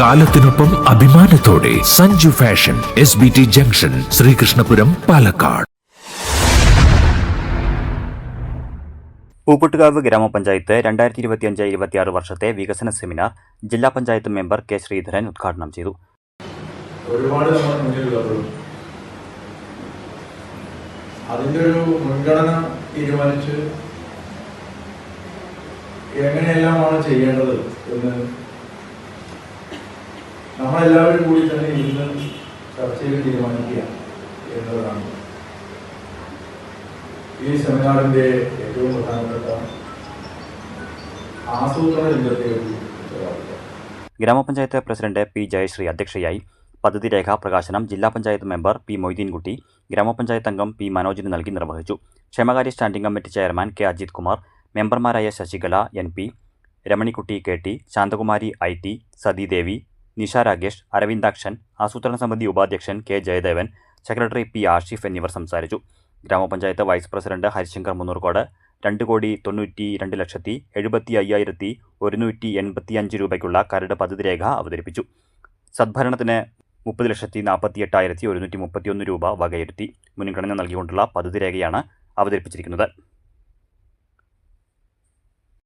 കാലത്തിനൊപ്പം അഭിമാനത്തോടെ Sanju fashion S B T junction Sreekrishnapuram Palakkad. Pookkuttukavu grama panchayat രണ്ടായിരത്തി ഇരുപത്തിയഞ്ച് ഇരുപത്തിയാറ് വർഷത്തെ വികസന സെമിനാർ ജില്ലാ പഞ്ചായത്ത് മെമ്പർ കെ ശ്രീധരൻ ഉദ്ഘാടനം ചെയ്തു. ഒരുപാട് അതിന്റെ ഒരു മുൻഗണന തീരുമാനിച്ച് എങ്ങനെയെല്ലാമാണ് ചെയ്യേണ്ടത് എന്ന് നമ്മളെല്ലാവരും കൂടി തന്നെ ഇന്ന് ചർച്ച ചെയ്ത് തീരുമാനിക്കുക എന്നതാണ്. ഈ സെമിനാറിന്റെ ഏറ്റവും പ്രധാനപ്പെട്ട ആസൂത്രണ രംഗത്തെ ഗ്രാമപഞ്ചായത്ത് പ്രസിഡന്റ് പി ജയശ്രീ അധ്യക്ഷയായി പദ്ധതി രേഖാ പ്രകാശനം ജില്ലാ പഞ്ചായത്ത് മെമ്പർ പി മൊയ്തീൻകുട്ടി ഗ്രാമപഞ്ചായത്ത് അംഗം പി മനോജിന് നൽകി നിർവഹിച്ചു. ക്ഷേമകാര്യ standing committee chairman K Ajith Kumar മെമ്പർമാരായ Sasikala N P Ramanikutty K T Santhakumari I T Sathidevi Nisha Rakesh Aravindakshan ആസൂത്രണ സമിതി ഉപാധ്യക്ഷൻ K Jayadevan secretary P Ashif എന്നിവർ സംസാരിച്ചു. ഗ്രാമപഞ്ചായത്ത് വൈസ് പ്രസിഡന്റ് ഹരിശങ്കർ മുന്നൂർക്കോട് രണ്ട് കോടി തൊണ്ണൂറ്റി രണ്ട് ലക്ഷത്തി എഴുപത്തി അയ്യായിരത്തി ഒരുന്നൂറ്റി എൺപത്തിയഞ്ച് രൂപയ്ക്കുള്ള കരട് പദ്ധതി രേഖ അവതരിപ്പിച്ചു. സദ്ഭരണത്തിന് മുപ്പത് ലക്ഷത്തി നാൽപ്പത്തി എട്ടായിരത്തി ഒരുന്നൂറ്റി മുപ്പത്തിയൊന്ന് രൂപ വകയിരുത്തി മുൻഗണന നൽകിക്കൊണ്ടുള്ള പദ്ധതി രേഖയാണ് അവതരിപ്പിച്ചിരിക്കുന്നത്.